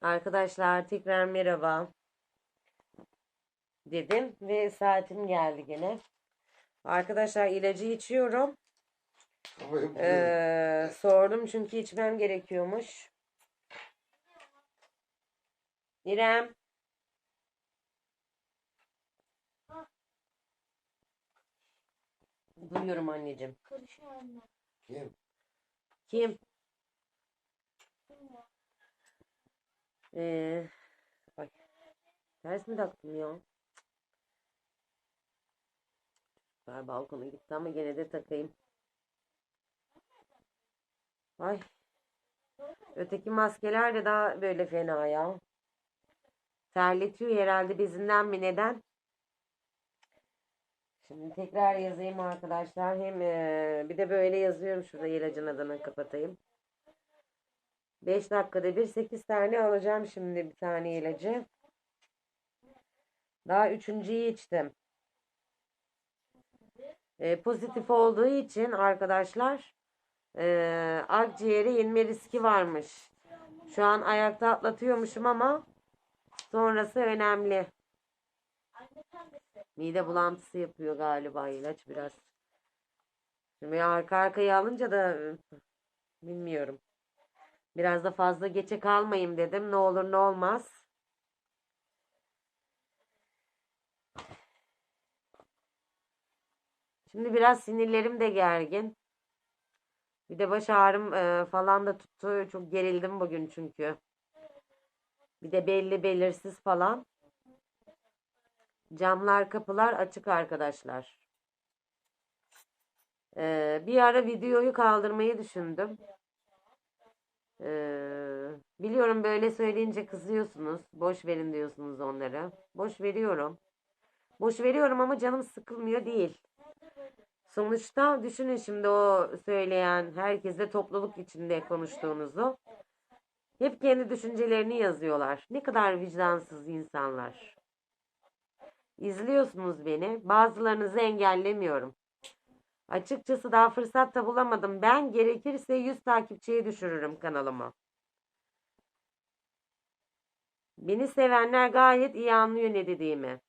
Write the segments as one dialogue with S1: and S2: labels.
S1: Arkadaşlar tekrar merhaba dedim ve saatim geldi gene. Arkadaşlar ilacı içiyorum. Ee, sordum çünkü içmem gerekiyormuş. İrem. Duyuyorum anneciğim.
S2: Kim?
S1: Kim? Ee, ay, ters mi taktım ya? Ver balkona gitti ama gene de takayım. Ay. Öteki maskeler de daha böyle fena ya. Terletiyor herhalde bezinden mi neden? Şimdi tekrar yazayım arkadaşlar. Hem eee, bir de böyle yazıyorum şurada ilacın adını kapatayım. 5 dakikada bir 8 tane alacağım şimdi bir tane ilacı. Daha üçüncüyü içtim. Eee, pozitif olduğu için arkadaşlar eee akciğere inme riski varmış. Şu an ayakta atlatıyormuşum ama sonrası önemli. Mide bulantısı yapıyor galiba ilaç biraz. Şimdi arka arkaya alınca da ıı, bilmiyorum. Biraz da fazla geçe kalmayayım dedim. Ne olur ne olmaz. Şimdi biraz sinirlerim de gergin. Bir de baş ağrım e, falan da tuttu. Çok gerildim bugün çünkü. Bir de belli belirsiz falan. Camlar kapılar açık arkadaşlar. Ee, bir ara videoyu kaldırmayı düşündüm. Ee, biliyorum böyle söyleyince kızıyorsunuz. Boş verin diyorsunuz onlara. Boş veriyorum. Boş veriyorum ama canım sıkılmıyor değil. Sonuçta düşünün şimdi o söyleyen herkese topluluk içinde konuştuğunuzu. Hep kendi düşüncelerini yazıyorlar. Ne kadar vicdansız insanlar. İzliyorsunuz beni. Bazılarınızı engellemiyorum. Açıkçası daha fırsat da bulamadım. Ben gerekirse 100 takipçiye düşürürüm kanalıma. Beni sevenler gayet iyi anlıyor ne dediğimi.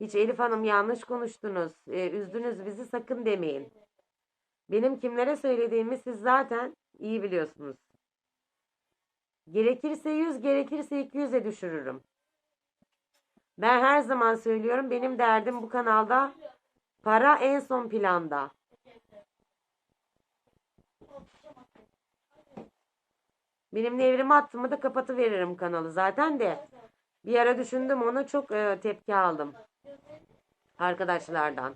S1: Hiç Elif Hanım yanlış konuştunuz. Ee, üzdünüz bizi sakın demeyin. Benim kimlere söylediğimi siz zaten iyi biliyorsunuz. Gerekirse 100, gerekirse 200'e düşürürüm. Ben her zaman söylüyorum benim derdim bu kanalda para en son planda. Benim nevrimi attığımı da kapatıveririm kanalı zaten de. Bir ara düşündüm onu çok e, tepki aldım. Arkadaşlardan.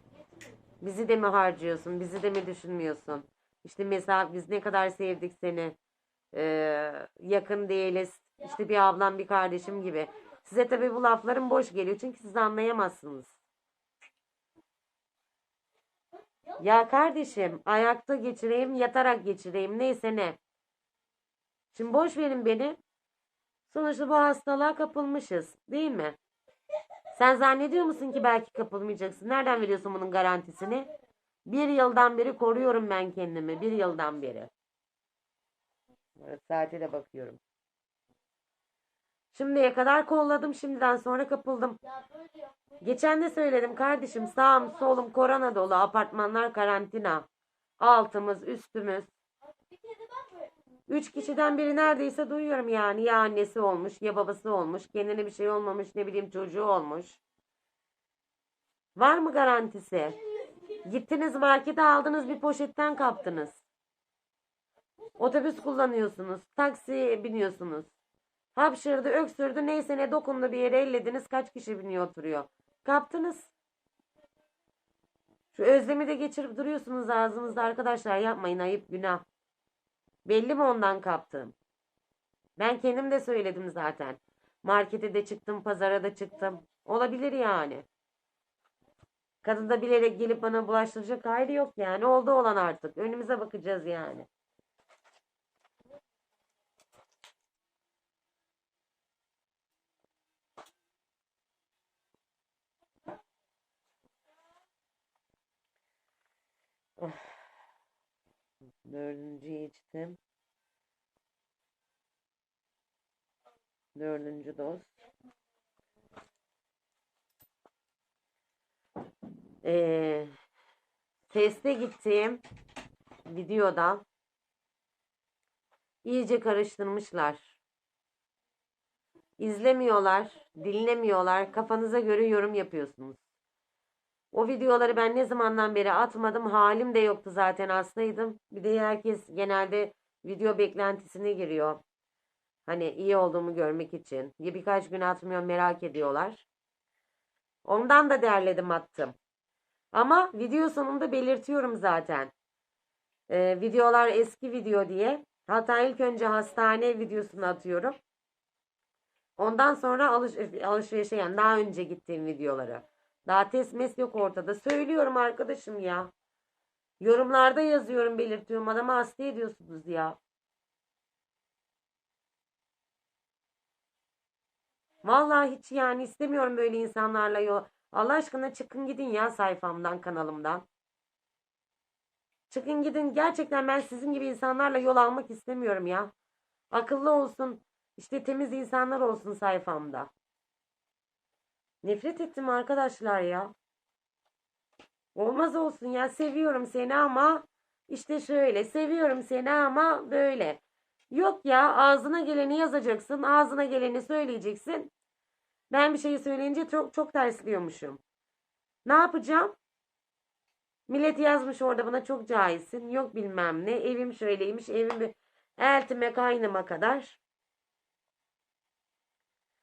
S1: Bizi de mi harcıyorsun? Bizi de mi düşünmüyorsun? İşte mesela biz ne kadar sevdik seni. E, yakın değiliz. İşte bir ablam bir kardeşim gibi. Size tabii bu laflarım boş geliyor. Çünkü siz anlayamazsınız. Ya kardeşim ayakta geçireyim yatarak geçireyim neyse ne. Şimdi boş verin beni. Sonuçta bu hastalığa kapılmışız değil mi? Sen zannediyor musun ki belki kapılmayacaksın? Nereden veriyorsun bunun garantisini? Bir yıldan beri koruyorum ben kendimi. Bir yıldan beri. Evet, saate de bakıyorum. Şimdiye kadar kolladım. Şimdiden sonra kapıldım. Geçen de söyledim kardeşim. Sağım solum korona dolu. Apartmanlar karantina. Altımız üstümüz.
S3: Bir kere ben böyle.
S1: Üç kişiden biri neredeyse duyuyorum yani. Ya annesi olmuş ya babası olmuş. Kendine bir şey olmamış ne bileyim çocuğu olmuş. Var mı garantisi? Gittiniz markete aldınız bir poşetten kaptınız. Otobüs kullanıyorsunuz. Taksi biniyorsunuz. Hapşırdı, öksürdü, neyse ne dokundu bir yere ellediniz. Kaç kişi biniyor oturuyor. Kaptınız. Şu özlemi de geçirip duruyorsunuz ağzınızda arkadaşlar. Yapmayın ayıp günah. Belli mi ondan kaptığım? Ben kendim de söyledim zaten. Markete de çıktım, pazara da çıktım. Olabilir yani. Kadın da bilerek gelip bana bulaştıracak hali yok yani. Oldu olan artık. Önümüze bakacağız yani. Dördüncüyü içtim. Dördüncü doz. Ee, teste gittiğim videoda iyice karıştırmışlar. İzlemiyorlar, dinlemiyorlar. Kafanıza göre yorum yapıyorsunuz. O videoları ben ne zamandan beri atmadım. Halim de yoktu zaten hastaydım. Bir de herkes genelde video beklentisine giriyor. Hani iyi olduğumu görmek için. Ya birkaç gün atmıyorum merak ediyorlar. Ondan da derledim attım. Ama video sonunda belirtiyorum zaten. Ee, videolar eski video diye. Hatta ilk önce hastane videosunu atıyorum. Ondan sonra alış alışverişe yani daha önce gittiğim videoları. Daha test mes yok ortada. Söylüyorum arkadaşım ya. Yorumlarda yazıyorum belirtiyorum. Adamı hasta ediyorsunuz ya. Vallahi hiç yani istemiyorum böyle insanlarla yol. Allah aşkına çıkın gidin ya sayfamdan, kanalımdan. Çıkın gidin. Gerçekten ben sizin gibi insanlarla yol almak istemiyorum ya. Akıllı olsun. işte temiz insanlar olsun sayfamda. Nefret ettim arkadaşlar ya. Olmaz olsun ya. Seviyorum seni ama işte şöyle. Seviyorum seni ama böyle. Yok ya ağzına geleni yazacaksın. Ağzına geleni söyleyeceksin. Ben bir şeyi söyleyince çok çok tersliyormuşum. Ne yapacağım? Millet yazmış orada bana çok cahilsin. Yok bilmem ne. Evim şöyleymiş. Evim eltime kaynıma kadar.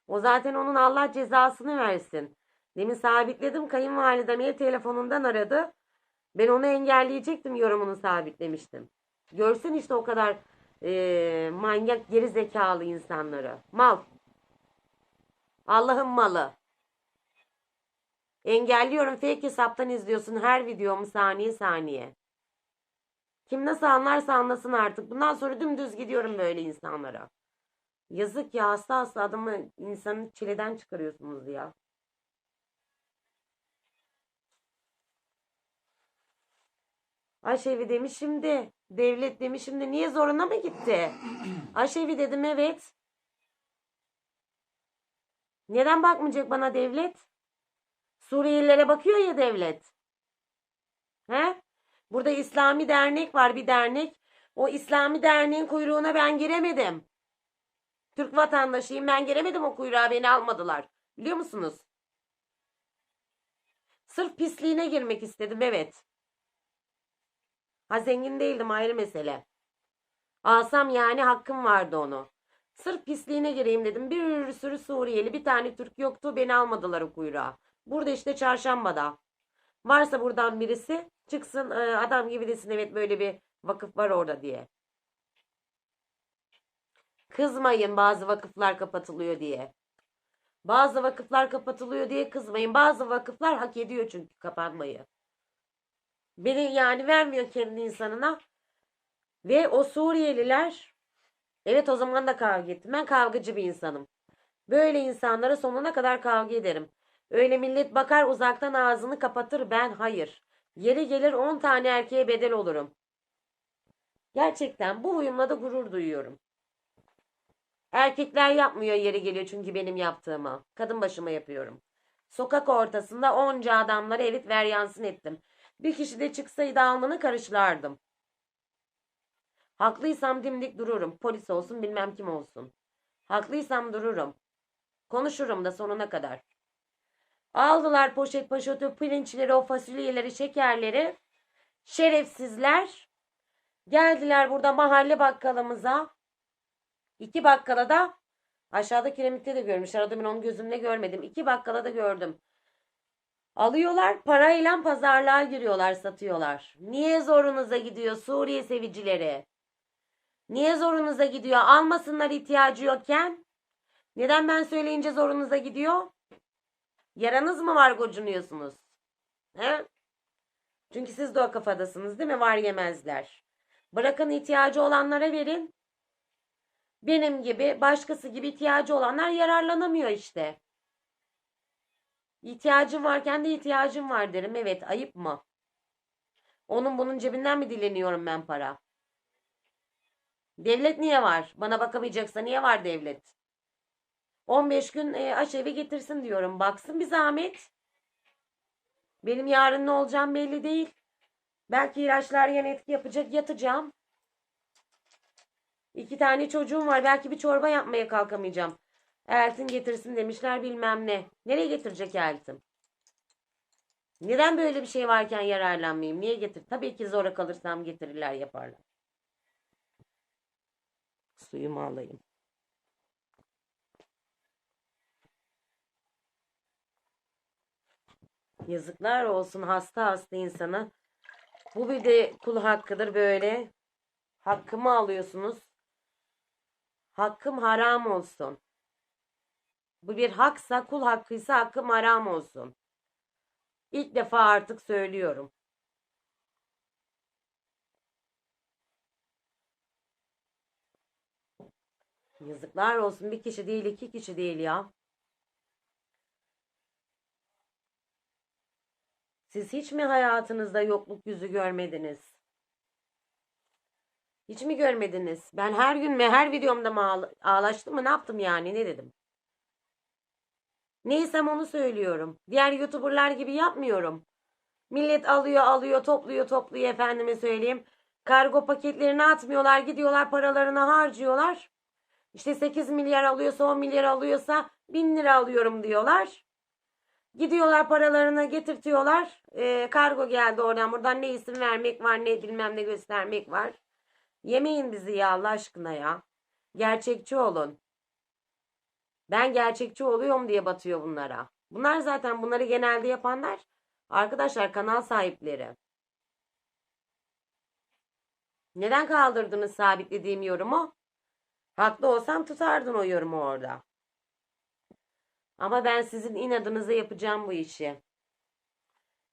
S1: O zaten onun Allah cezasını versin. Demin sabitledim. Kayınvalidem ev telefonundan aradı. Ben onu engelleyecektim yorumunu sabitlemiştim. Görsün işte o kadar eee, manyak geri zekalı insanları. Mal. Allah'ın malı. Engelliyorum fake hesaptan izliyorsun her videomu saniye saniye. Kim nasıl anlarsa anlasın artık. Bundan sonra dümdüz gidiyorum böyle insanlara. Yazık ya hasta hasta adamı insanı çileden çıkarıyorsunuz ya. Aşevi demişim de devlet demişim de niye zoruna mı gitti? Aşevi dedim evet. Neden bakmayacak bana devlet? Suriyelilere bakıyor ya devlet. He? Burada İslami dernek var bir dernek. O İslami derneğin kuyruğuna ben giremedim. Türk vatandaşıyım ben giremedim o kuyruğa beni almadılar. Biliyor musunuz? Sırf pisliğine girmek istedim evet. Ha zengin değildim ayrı mesele. Alsam yani hakkım vardı onu. Sırf pisliğine gireyim dedim. Bir sürü Suriyeli bir tane Türk yoktu beni almadılar o kuyruğa. Burada işte çarşambada. Varsa buradan birisi çıksın e, adam gibi desin evet böyle bir vakıf var orada diye. Kızmayın bazı vakıflar kapatılıyor diye. Bazı vakıflar kapatılıyor diye kızmayın. Bazı vakıflar hak ediyor çünkü kapanmayı. Beni yani vermiyor kendi insanına. Ve o Suriyeliler evet o zaman da kavga ettim. Ben kavgacı bir insanım. Böyle insanlara sonuna kadar kavga ederim. Öyle millet bakar uzaktan ağzını kapatır ben hayır. Yeri gelir 10 tane erkeğe bedel olurum. Gerçekten bu huyumla da gurur duyuyorum. Erkekler yapmıyor yeri geliyor çünkü benim yaptığımı. Kadın başıma yapıyorum. Sokak ortasında onca adamlara elit ver yansın ettim. Bir kişi de çıksaydı alnını karışlardım. Haklıysam dimdik dururum. Polis olsun bilmem kim olsun. Haklıysam dururum. Konuşurum da sonuna kadar. Aldılar poşet poşeti pirinçleri, o fasulyeleri, şekerleri. Şerefsizler. Geldiler burada mahalle bakkalımıza. İki bakkala da aşağıda kiremitte de görmüşler. Adamın onun gözümle görmedim. İki bakkala da gördüm. Alıyorlar parayla pazarlığa giriyorlar satıyorlar. Niye zorunuza gidiyor Suriye sevicileri? Niye zorunuza gidiyor? Almasınlar ihtiyacı yokken. Neden ben söyleyince zorunuza gidiyor? Yaranız mı var gocunuyorsunuz? He? Çünkü siz de o kafadasınız değil mi? Var yemezler. Bırakın ihtiyacı olanlara verin. Benim gibi, başkası gibi ihtiyacı olanlar yararlanamıyor işte. İhtiyacım varken de ihtiyacım var derim. Evet, ayıp mı? Onun bunun cebinden mi dileniyorum ben para? Devlet niye var? Bana bakamayacaksa niye var devlet? 15 gün e, aşevi getirsin diyorum. Baksın bir zahmet. Benim yarın ne olacağım belli değil. Belki ilaçlar yine etki yapacak. Yatacağım. İki tane çocuğum var. Belki bir çorba yapmaya kalkamayacağım. Eltin getirsin demişler bilmem ne. Nereye getirecek Eltim? Neden böyle bir şey varken yararlanmayayım? Niye getir? Tabii ki zora kalırsam getirirler yaparlar. Suyumu alayım. Yazıklar olsun hasta hasta insana. Bu bir de kul hakkıdır böyle. Hakkımı alıyorsunuz. Hakkım haram olsun. Bu bir haksa kul hakkıysa hakkım haram olsun. İlk defa artık söylüyorum. Yazıklar olsun bir kişi değil iki kişi değil ya. Siz hiç mi hayatınızda yokluk yüzü görmediniz? Hiç mi görmediniz? Ben her gün mü her videomda mı ağla- ağlaştım mı ne yaptım yani ne dedim? Neysem onu söylüyorum. Diğer YouTuber'lar gibi yapmıyorum. Millet alıyor alıyor topluyor topluyor efendime söyleyeyim. Kargo paketlerini atmıyorlar gidiyorlar paralarını harcıyorlar. İşte 8 milyar alıyorsa 10 milyar alıyorsa 1000 lira alıyorum diyorlar. Gidiyorlar paralarını getirtiyorlar. Ee, kargo geldi oradan buradan ne isim vermek var ne bilmem ne göstermek var. Yemeyin bizi ya Allah aşkına ya. Gerçekçi olun. Ben gerçekçi oluyorum diye batıyor bunlara. Bunlar zaten bunları genelde yapanlar arkadaşlar kanal sahipleri. Neden kaldırdınız sabitlediğim yorumu? Haklı olsam tutardın o yorumu orada. Ama ben sizin inadınıza yapacağım bu işi.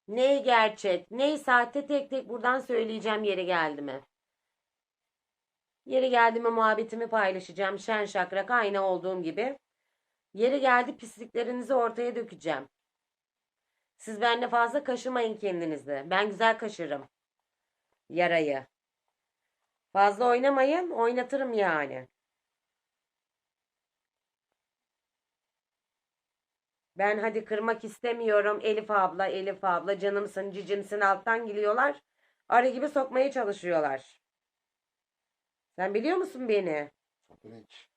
S1: Ney gerçek, ney sahte tek tek buradan söyleyeceğim yeri geldi mi? Yeri geldi mi muhabbetimi paylaşacağım şen şakrak aynı olduğum gibi. Yeri geldi pisliklerinizi ortaya dökeceğim. Siz bende fazla kaşımayın kendinizi. Ben güzel kaşırım. Yarayı. Fazla oynamayın, oynatırım yani. Ben hadi kırmak istemiyorum. Elif abla, Elif abla canımsın, cicimsin alttan geliyorlar. Arı gibi sokmaya çalışıyorlar. Sen biliyor musun beni?
S2: Hiç.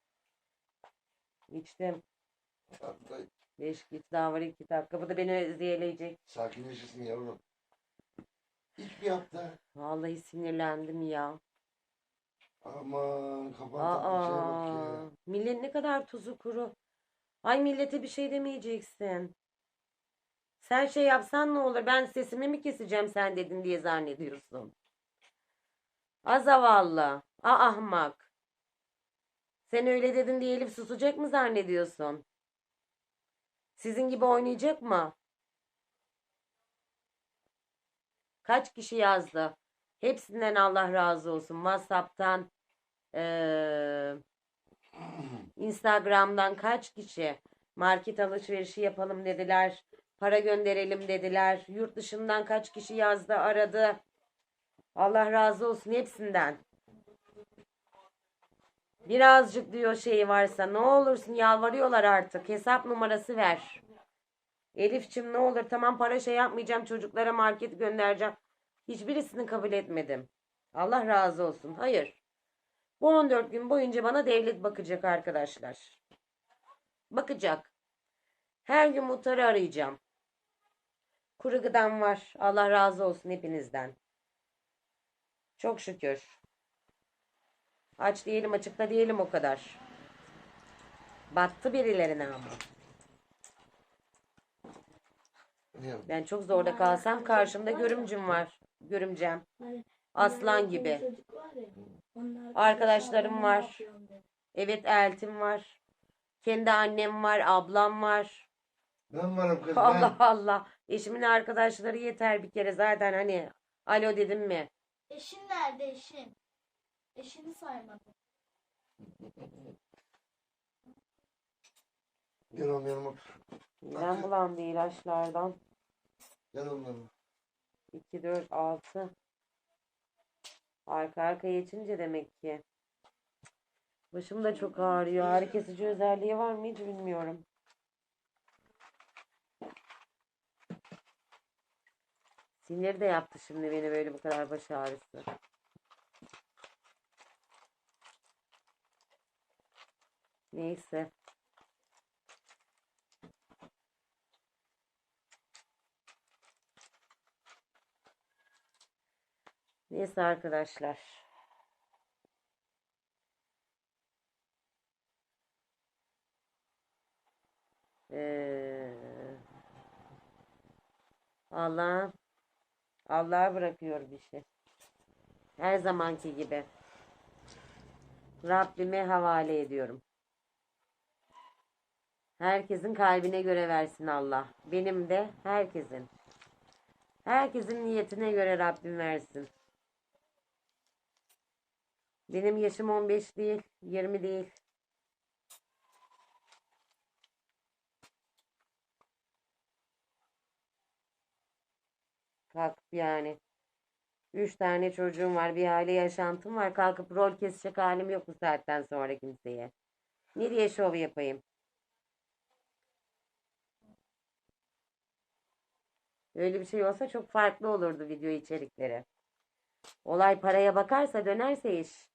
S1: İçtim.
S2: Tatlı
S1: Beş git daha var iki dakika. Bu da beni ziyeleyecek.
S2: sakinleşirsin yavrum. İlk bir hafta.
S1: Vallahi sinirlendim ya.
S2: Aman kafan tatlı şeye bak
S1: Aa,
S2: ya.
S1: millet ne kadar tuzu kuru. Ay millete bir şey demeyeceksin. Sen şey yapsan ne olur? Ben sesimi mi keseceğim sen dedin diye zannediyorsun. A zavallı. A ahmak. Sen öyle dedin diye Elif susacak mı zannediyorsun? Sizin gibi oynayacak mı? Kaç kişi yazdı? Hepsinden Allah razı olsun. WhatsApp'tan, eee, Instagram'dan kaç kişi market alışverişi yapalım dediler. Para gönderelim dediler. Yurt dışından kaç kişi yazdı, aradı. Allah razı olsun hepsinden. Birazcık diyor şey varsa ne olursun yalvarıyorlar artık. Hesap numarası ver. Elifçim ne olur tamam para şey yapmayacağım çocuklara market göndereceğim. Hiçbirisini kabul etmedim. Allah razı olsun. Hayır. Bu 14 gün boyunca bana devlet bakacak arkadaşlar. Bakacak. Her gün muhtarı arayacağım. Kuru gıdam var. Allah razı olsun hepinizden. Çok şükür. Aç diyelim açıkta diyelim o kadar. Battı birilerine ama. Ben çok zorda kalsam karşımda görümcüm var. Görümcem. Aslan gibi. Arkadaşlarım var. Evet eltim var. Kendi annem var, ablam var.
S2: Ben varım kız
S1: Allah. Allah. Eşimin arkadaşları yeter bir kere zaten hani alo dedim mi?
S3: Eşin nerede eşin? Eşini saymadım.
S2: Gel oğlum yanıma.
S1: Midem bulandı ilaçlardan.
S2: Gel oğlum yanıma.
S1: 2, 4, 6. Arka arkaya içince demek ki. Başım da çok ağrıyor. Ağrı kesici özelliği var mı hiç bilmiyorum. Sinir de yaptı şimdi beni böyle bu kadar baş ağrısı. Neyse. Neyse arkadaşlar. Ee, Allah Allah'a bırakıyor bir şey. Her zamanki gibi. Rabbime havale ediyorum. Herkesin kalbine göre versin Allah. Benim de herkesin. Herkesin niyetine göre Rabbim versin. Benim yaşım 15 değil, 20 değil. Kalkıp yani. Üç tane çocuğum var, bir aile yaşantım var. Kalkıp rol kesecek halim yok bu saatten sonra kimseye. Ne diye şov yapayım? Öyle bir şey olsa çok farklı olurdu video içerikleri. Olay paraya bakarsa dönerse iş.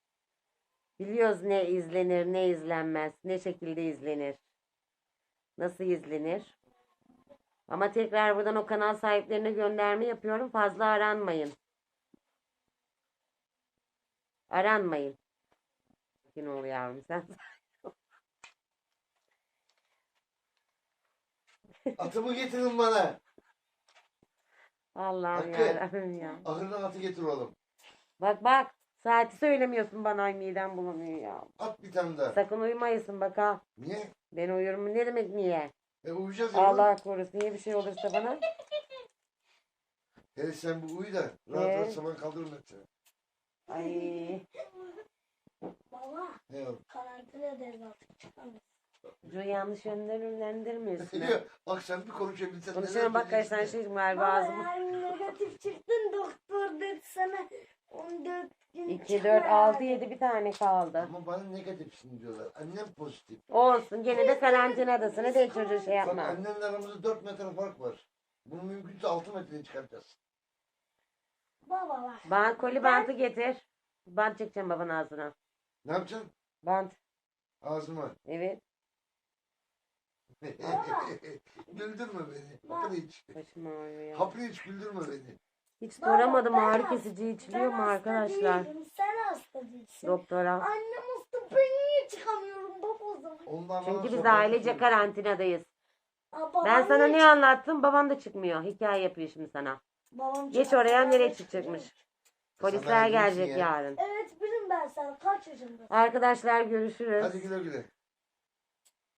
S1: Biliyoruz ne izlenir, ne izlenmez, ne şekilde izlenir. Nasıl izlenir? Ama tekrar buradan o kanal sahiplerine gönderme yapıyorum. Fazla aranmayın. Aranmayın. Sakin ol yavrum sen.
S2: Atımı getirin bana.
S1: Allah'ım
S2: Hakkı.
S1: yarabbim ya.
S2: Ahırdan atı getir oğlum.
S1: Bak bak. Saati söylemiyorsun bana ay midem bulanıyor ya.
S2: At bir tane daha.
S1: Sakın uyumayasın bak ha.
S2: Niye?
S1: Ben uyurum? Ne demek niye?
S2: E uyuyacağız ya.
S1: Allah korusun. Niye bir şey olursa bana?
S2: Hele sen bu uyu da rahat
S1: Ee?
S2: rahat saman kaldırma seni.
S1: Ay.
S3: Baba
S2: Ne oğlum?
S3: karantinadayız artık çıkamıyoruz.
S1: Çocuğu yanlış yönden yönlendirmiyorsun. ha.
S2: Bak sen bir konuşabilsen.
S1: Konuşuyorum bak kaç tane şey galiba
S3: Baba
S1: ağzıma.
S3: yani negatif çıktın doktor dedi sana 14 gün
S1: 2,
S3: çıkma
S1: 4, 6,
S3: yani.
S1: 7 bir tane kaldı.
S2: Ama bana negatifsin diyorlar. Annem pozitif.
S1: Olsun gene de karantinadasın. Hadi çocuğu şey
S2: Bak
S1: yapma.
S2: annenle aramızda 4 metre fark var. Bunu mümkünse 6 metreye çıkartacağız.
S3: Baba bak.
S1: Bant, koli bantı getir. Bant çekeceğim babanın ağzına.
S2: Ne yapacaksın?
S1: Bant.
S2: Ağzıma.
S1: Evet.
S2: güldürme beni. Hapını iç.
S1: Başım ağrıyor ya.
S2: Hapını iç güldürme beni.
S1: Hiç
S3: Baba,
S1: soramadım
S3: ben
S1: ağrı
S3: has-
S1: kesici içiliyor
S3: Ben
S1: mu arkadaşlar?
S3: değilim, Sen hasta değilsin.
S1: Doktora.
S3: Annem hasta ben niye çıkamıyorum baba o zaman?
S2: Ondan bana
S1: Çünkü biz ailece
S2: ben
S1: karantinadayız.
S3: Aa, babam
S1: Ben sana
S3: niye
S1: ne anlattım? Babam da çıkmıyor. Hikaye yapıyor şimdi sana.
S3: Babam
S1: Geç oraya
S3: ben
S1: nereye çıkacakmış? Polisler gelecek
S2: ya.
S1: yarın.
S3: Evet bilin ben sen kaç yaşındasın?
S1: Arkadaşlar görüşürüz.
S2: Hadi güle güle.